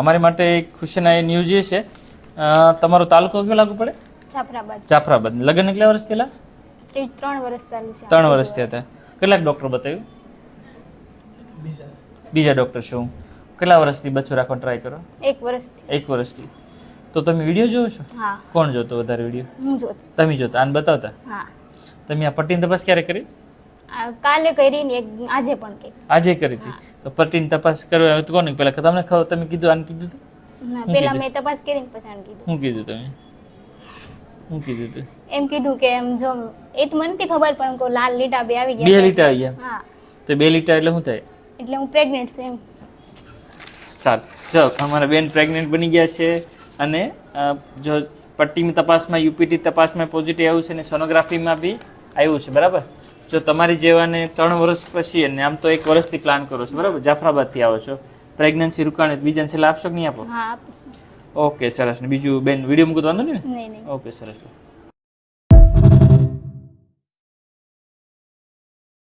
અમારી માટે ખુશીના એ ન્યૂઝ એ છે. તમારો તાલુકો કયો લાગુ પડે? જાફરાબાદ. જાફરાબાદ. લગ્ન કેટલા વર્ષ થયેલા? ત્રણ વર્ષ ચાલુ છે. ત્રણ વર્ષ થયા હતા. કેટલાક ડૉક્ટર બતાવ્યું? બીજા ડૉક્ટર શું? કેટલા વર્ષથી બચ્ચું રાખવા ટ્રાય કરો? એક વર્ષથી. એક વર્ષથી. તો તમે વીડિયો જોવો છો? કોણ જોતો વધારે વીડિયો તમે જોતા. આને બતાવતા? તમે આ પટ્ટીની તપાસ ક્યારે કરી? કાલે કરી ને આજે પણ કરી આજે કરી હતી? તો પટ્ટીની તપાસ કરવા તો કોને? પહેલા તમને ખબર તમે કીધું આને કીધું હતું? પેલા? મેં તપાસ કરીને પછી આને કીધું. શું કીધું તમે? શું કીધું હતું? એમ કીધું કે એમ જો એ તો મને ખબર પણ કો લાલ લીટા બે આવી બે લીટા આવી ગયા હા. તો બે લીટા એટલે શું થાય? એટલે હું પ્રેગ્નેન્ટ છું એમ. સારું. જો અમારા બેન પ્રેગ્નેન્ટ બની ગયા છે અને જો પટ્ટીની તપાસમાં યુપીટી તપાસમાં પોઝિટિવ આવ્યું છે અને સોનોગ્રાફીમાં બી આવ્યું છે બરાબર? જો તમારી જેવાને ત્રણ વર્ષ પછી અને આમ તો એક વર્ષથી પ્લાન કરો છો બરાબર? જાફરાબાદથી આવો છો. પ્રેગ્નન્સી રૂકાણે બીજાને છેલ્લા આપશો કે નહીં આપો? ઓકે સરસ. ને બીજું બેન વીડિયો મૂકતો વાંધો ને? ઓકે સરસ.